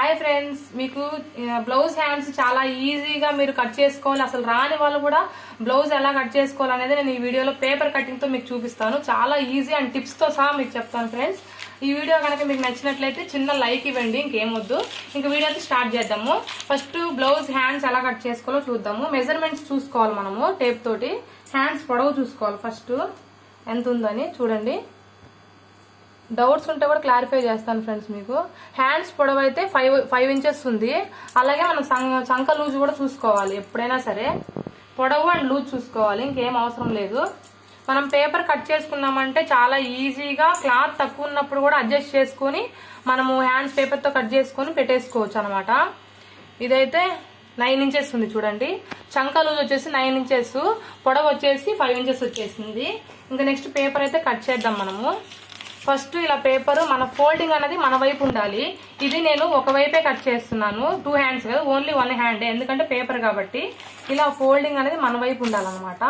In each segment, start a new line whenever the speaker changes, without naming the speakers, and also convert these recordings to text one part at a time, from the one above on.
Hi friends మీకు uh, blouse hands చాలా ఈజీగా మీరు కట్ చేసుకోవాలి. అసలు రాని వాళ్ళు కూడా బ్లౌజ్ ఎలా కట్ చేసుకోవాలి అనేది నేను ఈ వీడియోలో పేపర్ కటింగ్తో మీకు చూపిస్తాను. చాలా ఈజీ అండ్ టిప్స్తో సహా మీకు చెప్తాను ఫ్రెండ్స్ ఈ వీడియో కనుక మీకు నచ్చినట్లయితే చిన్న లైక్ ఇవ్వండి ఇంకేమొద్దు ఇంక వీడియో అయితే స్టార్ట్ చేద్దాము. ఫస్ట్ బ్లౌజ్ హ్యాండ్స్ ఎలా కట్ చేసుకోవాలో చూద్దాము. మెజర్మెంట్స్ చూసుకోవాలి మనము టేప్ తోటి. హ్యాండ్స్ పొడవు చూసుకోవాలి ఫస్ట్ ఎంత ఉందని చూడండి. డౌట్స్ ఉంటే కూడా క్లారిఫై చేస్తాను ఫ్రెండ్స్ మీకు. హ్యాండ్స్ పొడవు అయితే ఫైవ్ ఫైవ్ ఇంచెస్ ఉంది. అలాగే మనం సంక చంక లూజ్ కూడా చూసుకోవాలి ఎప్పుడైనా సరే. పొడవు అండ్ లూజ్ చూసుకోవాలి ఇంకేం అవసరం లేదు. మనం పేపర్ కట్ చేసుకున్నామంటే చాలా ఈజీగా క్లాత్ తక్కువ ఉన్నప్పుడు కూడా అడ్జస్ట్ చేసుకొని మనము హ్యాండ్స్ పేపర్తో కట్ చేసుకొని పెట్టేసుకోవచ్చు అనమాట ఇదైతే నైన్ ఇంచెస్ ఉంది చూడండి. చంక లూజ్ వచ్చేసి నైన్ ఇంచెస్ పొడవు వచ్చేసి ఫైవ్ ఇంచెస్ వచ్చేసింది. ఇంకా నెక్స్ట్ పేపర్ అయితే కట్ చేద్దాం మనము. ఫస్ట్ ఇలా పేపర్ మన ఫోల్డింగ్ అనేది మన వైపు ఉండాలి. ఇది నేను ఒక వైపే కట్ చేస్తున్నాను. టూ హ్యాండ్స్ కదా ఓన్లీ వన్ హ్యాండ్ ఎందుకంటే పేపర్ కాబట్టి ఇలా ఫోల్డింగ్ అనేది మన వైపు ఉండాలన్నమాట.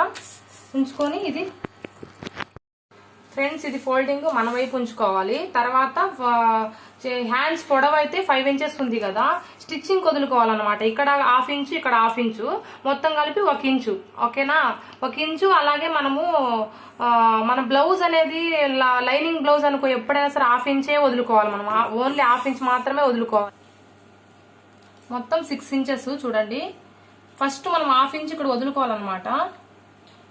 ఉంచుకొని ఇది ఫ్రెండ్స్ ఇది ఫోల్డింగ్ మన వైపు ఉంచుకోవాలి. తర్వాత హ్యాండ్స్ పొడవు అయితే ఫైవ్ ఇంచెస్ ఉంది కదా. స్టిచ్చింగ్ వదులుకోవాలన్నమాట. ఇక్కడ హాఫ్ ఇంచు ఇక్కడ హాఫ్ ఇంచు మొత్తం కలిపి ఒక ఇంచు ఓకేనా? ఒక ఇంచు అలాగే మనము మన బ్లౌజ్ అనేది లైనింగ్ బ్లౌజ్ అనుకో ఎప్పుడైనా సరే హాఫ్ ఇంచే వదులుకోవాలి మనం. ఓన్లీ హాఫ్ ఇంచ్ మాత్రమే వదులుకోవాలి. మొత్తం సిక్స్ ఇంచెస్ చూడండి. ఫస్ట్ మనం హాఫ్ ఇంచ్ ఇక్కడ వదులుకోవాలన్నమాట.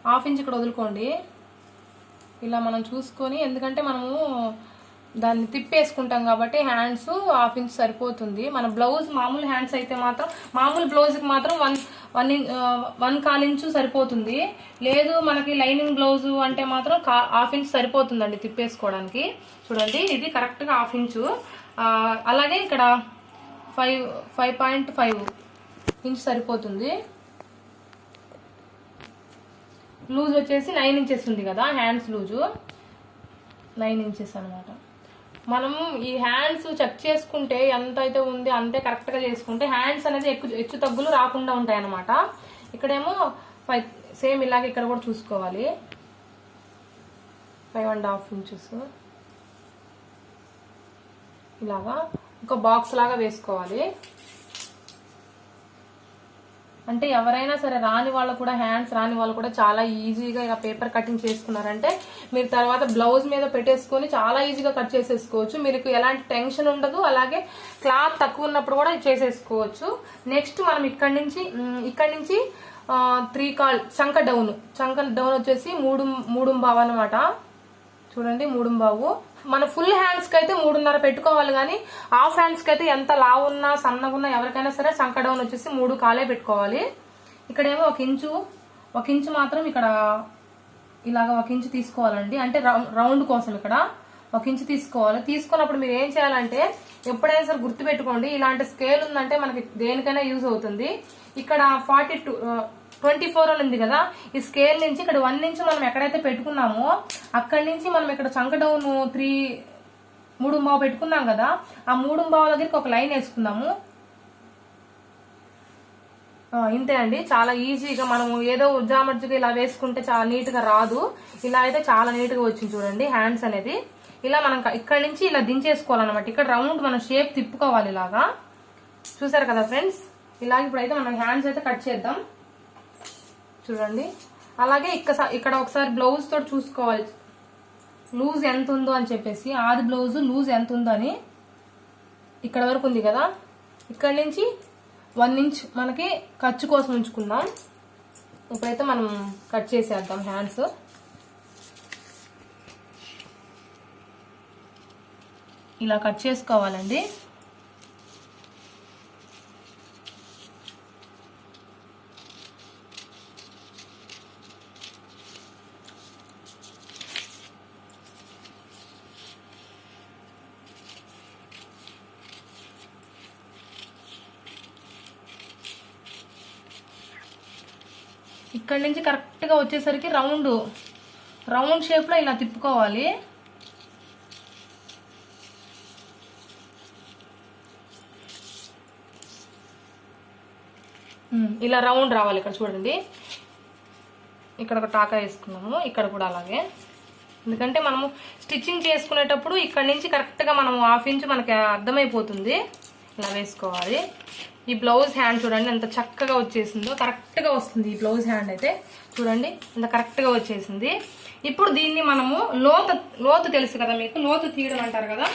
హాఫ్ ఇంచ్ ఇక్కడ వదులుకోండి. ఇలా మనం చూసుకొని ఎందుకంటే మనము దాన్ని తిప్పేసుకుంటాం కాబట్టి హ్యాండ్స్ హాఫ్ ఇంచ్ సరిపోతుంది. మన బ్లౌజ్ మామూలు హ్యాండ్స్ అయితే మాత్రం మామూలు బ్లౌజ్కి మాత్రం వన్ వన్ వన్ కాల్ ఇంచు సరిపోతుంది. లేదు మనకి లైనింగ్ బ్లౌజ్ అంటే మాత్రం కా- హాఫ్ ఇంచ్ సరిపోతుందండి తిప్పేసుకోవడానికి. చూడండి ఇది కరెక్ట్గా హాఫ్ ఇంచు. అలాగే ఇక్కడ five five point five inch సరిపోతుంది. లూజ్ వచ్చేసి నైన్ ఇంచెస్ ఉంది కదా హ్యాండ్స్ లూజు. నైన్ ఇంచెస్ అన్నమాట. మనం ఈ హ్యాండ్స్ చెక్ చేసుకుంటే ఎంత అయితే ఉంది అంతే కరెక్ట్గా చేసుకుంటే హ్యాండ్స్ అనేది ఎక్కువ హెచ్చు తగ్గులు రాకుండా ఉంటాయి అన్నమాట ఇక్కడేమో ఫైవ్ సేమ్ ఇలాగే ఇక్కడ కూడా చూసుకోవాలి. ఫైవ్ అండ్ హాఫ్ ఇంచెస్ ఇలాగా ఒక బాక్స్ లాగా వేసుకోవాలి. అంటే ఎవరైనా సరే రాని వాళ్ళు కూడా హ్యాండ్స్ రాని వాళ్ళు కూడా చాలా ఈజీగా ఇలా పేపర్ కటింగ్ చేసుకున్నారంటే మీరు తర్వాత బ్లౌజ్ మీద పెట్టేసుకొని చాలా ఈజీగా కట్ చేసేసుకోవచ్చు. మీకు ఎలాంటి టెన్షన్ ఉండదు. అలాగే క్లాత్ తక్కువ ఉన్నప్పుడు కూడా చేసేసుకోవచ్చు. నెక్స్ట్ మనం ఇక్కడి నుంచి ఇక్కడి ఇక్కడ నుంచి త్రీ కాల్ చంక డౌన్ చంక డౌన్ వచ్చేసి మూడు మూడు బావు అనమాట చూడండి మూడు బావు మన ఫుల్ హ్యాండ్స్కి అయితే మూడున్నర పెట్టుకోవాలి కానీ హాఫ్ హ్యాండ్స్కి అయితే ఎంత లావు ఉన్నా సన్నగా ఎవరికైనా సరే సంకడౌన్ వచ్చేసి మూడు కాలే పెట్టుకోవాలి. ఇక్కడేమో ఒక ఇంచు ఒక ఇంచు మాత్రం ఇక్కడ ఇలాగ ఒక ఇంచు తీసుకోవాలండి. అంటే రౌండ్ కోసం ఇక్కడ ఒక ఇంచు తీసుకోవాలి. తీసుకున్నప్పుడు మీరు ఏం చేయాలంటే ఎప్పుడైనా సరే గుర్తుపెట్టుకోండి. ఇలాంటి స్కేల్ ఉందంటే మనకి దేనికైనా యూజ్ అవుతుంది. ఇక్కడ ఫార్టీ టూ ట్వంటీ ఫోర్ అని ఉంది కదా ఈ స్కేల్ నుంచి ఇక్కడ వన్ నుంచి మనం ఎక్కడైతే పెట్టుకున్నామో అక్కడి నుంచి మనం ఇక్కడ చంక డౌన్ త్రీ మూడు బావ పెట్టుకున్నాం కదా ఆ మూడు బావు దగ్గరికి ఒక లైన్ వేసుకుందాము. ఇంతే అండి. చాలా ఈజీగా మనము ఏదో ఉజ్జామర్జుగా ఇలా వేసుకుంటే చాలా నీట్గా రాదు. ఇలా అయితే చాలా నీట్గా వచ్చింది చూడండి హ్యాండ్స్ అనేది. ఇలా మనం ఇక్కడ నుంచి ఇలా దించేసుకోవాలన్నమాట. ఇక్కడ రౌండ్ మనం షేప్ తిప్పుకోవాలి ఇలాగా. చూసారు కదా ఫ్రెండ్స్? ఇలాగ ఇప్పుడైతే మనం హ్యాండ్స్ అయితే కట్ చేద్దాం. చూడండి. అలాగే ఇక్కడ ఇక్కడ ఒకసారి బ్లౌజ్ తోటి చూసుకోవాలి. లూజ్ ఎంత ఉందో అని చెప్పేసి ఆది బ్లౌజ్ లూజ్ ఎంత ఉందని ఇక్కడ వరకు ఉంది కదా. ఇక్కడ నుంచి వన్ ఇంచ్ మనకి ఖర్చు కోసం ఉంచుకుందాం. ఇప్పుడైతే మనం కట్ చేసేద్దాం హ్యాండ్స్ ఇలా కట్ చేసుకోవాలండి. ఇక్కడ నుంచి కరెక్ట్గా వచ్చేసరికి రౌండ్ రౌండ్ షేప్లో ఇలా తిప్పుకోవాలి. ఇలా రౌండ్ రావాలి ఇక్కడ చూడండి. ఇక్కడ ఒక టాకా వేసుకున్నాము ఇక్కడ కూడా అలాగే. ఎందుకంటే మనము స్టిచ్చింగ్ చేసుకునేటప్పుడు ఇక్కడ నుంచి కరెక్ట్గా మనము హాఫ్ ఇంచ్ మనకి అర్థమైపోతుంది. ఇలా వేసుకోవాలి. ఈ బ్లౌజ్ హ్యాండ్ చూడండి ఎంత చక్కగా వచ్చేసిందో కరెక్ట్గా వస్తుంది ఈ బ్లౌజ్ హ్యాండ్ అయితే. చూడండి ఎంత కరెక్ట్గా వచ్చేసింది. ఇప్పుడు దీన్ని మనము లోతు లోతు తెలుసు కదా మీకు లోతు తీయడం అంటారు కదా.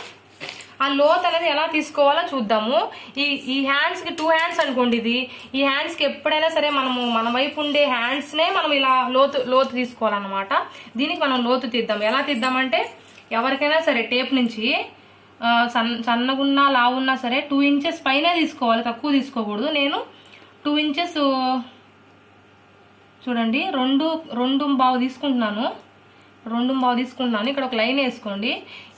ఆ లోత్ అనేది ఎలా తీసుకోవాలో చూద్దాము. ఈ ఈ హ్యాండ్స్కి టూ హ్యాండ్స్ అనుకోండి ఇది. ఈ హ్యాండ్స్కి ఎప్పుడైనా సరే మనము మన వైపు ఉండే హ్యాండ్స్నే మనం ఇలా లోతు లోతు తీసుకోవాలన్నమాట. దీనికి మనం లోతు తీద్దాం ఎలా తీద్దామంటే ఎవరికైనా సరే టేప్ నుంచి సన్ సన్నగున్నా లావున్నా సరే టూ ఇంచెస్ పైనే తీసుకోవాలి తక్కువ తీసుకోకూడదు. నేను టూ ఇంచెస్ చూడండి రెండు రెండు బావు తీసుకుంటున్నాను. రెండు బావు తీసుకుంటున్నాను. ఇక్కడ ఒక లైన్ వేసుకోండి.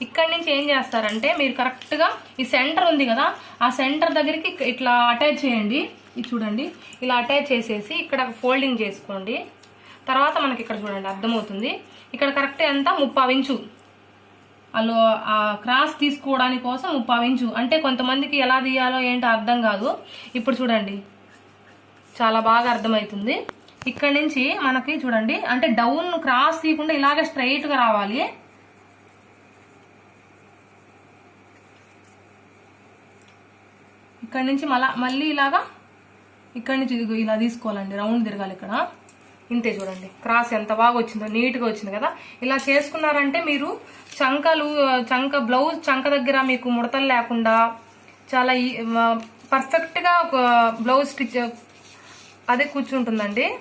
ఇక్కడి నుంచి ఏం చేస్తారంటే మీరు కరెక్ట్గా ఈ సెంటర్ ఉంది కదా ఆ సెంటర్ దగ్గరికి ఇట్లా అటాచ్ చేయండి. ఇది చూడండి ఇలా అటాచ్ చేసేసి ఇక్కడ ఫోల్డింగ్ చేసుకోండి. తర్వాత మనకి ఇక్కడ చూడండి అర్థమవుతుంది. ఇక్కడ కరెక్ట్ ఎంత? ముప్పావు ఇంచు. వాళ్ళు ఆ క్రాస్ తీసుకోవడానికి కోసం ముప్పావు ఇంచు అంటే కొంతమందికి ఎలా తీయాలో ఏంటో అర్థం కాదు. ఇప్పుడు చూడండి. చాలా బాగా అర్థమవుతుంది ఇక్కడ నుంచి మనకి చూడండి. అంటే డౌన్ క్రాస్ తీయకుండా ఇలాగ స్ట్రైట్గా రావాలి. ఇక్కడ నుంచి మళ్ళా మళ్ళీ ఇలాగా ఇక్కడ నుంచి ఇదిగో ఇలా తీసుకోవాలండి. రౌండ్ తిరగాలి ఇక్కడ. ఇంతే చూడండి. క్రాస్ ఎంత బాగా వచ్చిందో నీట్గా వచ్చింది కదా. ఇలా చేసుకున్నారంటే మీరు చంకలు చంక బ్లౌజ్ చంక దగ్గర మీకు ముడతలు లేకుండా చాలా ఈ- పర్ఫెక్ట్గా ఒక బ్లౌజ్ స్టిచ్ అదే కూర్చుంటుందండి.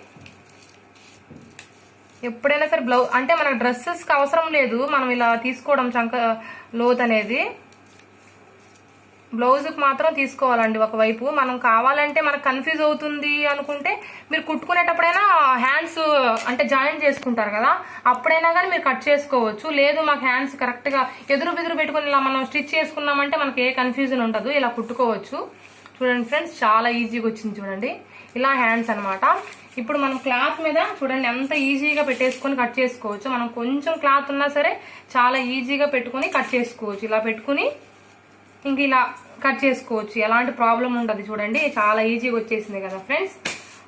ఎప్పుడైనా సరే బ్లౌజ్ అంటే మన డ్రెస్సెస్కి అవసరం లేదు. మనం ఇలా తీసుకోవడం చంక లోత్ అనేది బ్లౌజ్కి మాత్రం తీసుకోవాలండి ఒకవైపు. మనం కావాలంటే మనకు కన్ఫ్యూజ్ అవుతుంది అనుకుంటే మీరు కుట్టుకునేటప్పుడైనా హ్యాండ్స్ అంటే జాయిన్ చేసుకుంటారు కదా అప్పుడైనా కానీ మీరు కట్ చేసుకోవచ్చు. లేదు మాకు హ్యాండ్స్ కరెక్ట్గా ఎదురు బెదురు పెట్టుకుని ఇలా మనం స్టిచ్ చేసుకున్నామంటే మనకి ఏ కన్ఫ్యూజన్ ఉండదు. ఇలా కుట్టుకోవచ్చు. చూడండి ఫ్రెండ్స్ చాలా ఈజీగా వచ్చింది చూడండి. ఇలా హ్యాండ్స్ అన్నమాట. ఇప్పుడు మనం క్లాత్ మీద చూడండి ఎంత ఈజీగా పెట్టేసుకొని కట్ చేసుకోవచ్చు. మనం కొంచెం క్లాత్ ఉన్నా సరే చాలా ఈజీగా పెట్టుకొని కట్ చేసుకోవచ్చు. ఇలా పెట్టుకుని ఇంక ఇలా కట్ చేసుకోవచ్చు. ఎలాంటి ప్రాబ్లం ఉండదు చూడండి. చాలా ఈజీగా వచ్చేసింది కదా ఫ్రెండ్స్.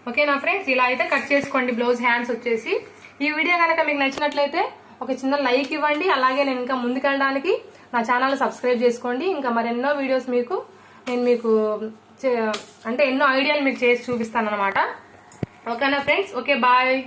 ఓకేనా ఫ్రెండ్స్? ఇలా అయితే కట్ చేసుకోండి. బ్లౌజ్ హ్యాండ్స్ వచ్చేసి. ఈ వీడియో కనుక మీకు నచ్చినట్లయితే ఒక చిన్న లైక్ ఇవ్వండి. అలాగే నేను ఇంకా ముందుకెళ్ళడానికి నా ఛానల్ సబ్స్క్రైబ్ చేసుకోండి. ఇంకా మరెన్నో వీడియోస్ మీకు నేను మీకు చే- అంటే ఎన్నో ఐడియాలు మీకు చేసి చూపిస్తాను అనమాట ఓకేనా ఫ్రెండ్స్? Okay bye.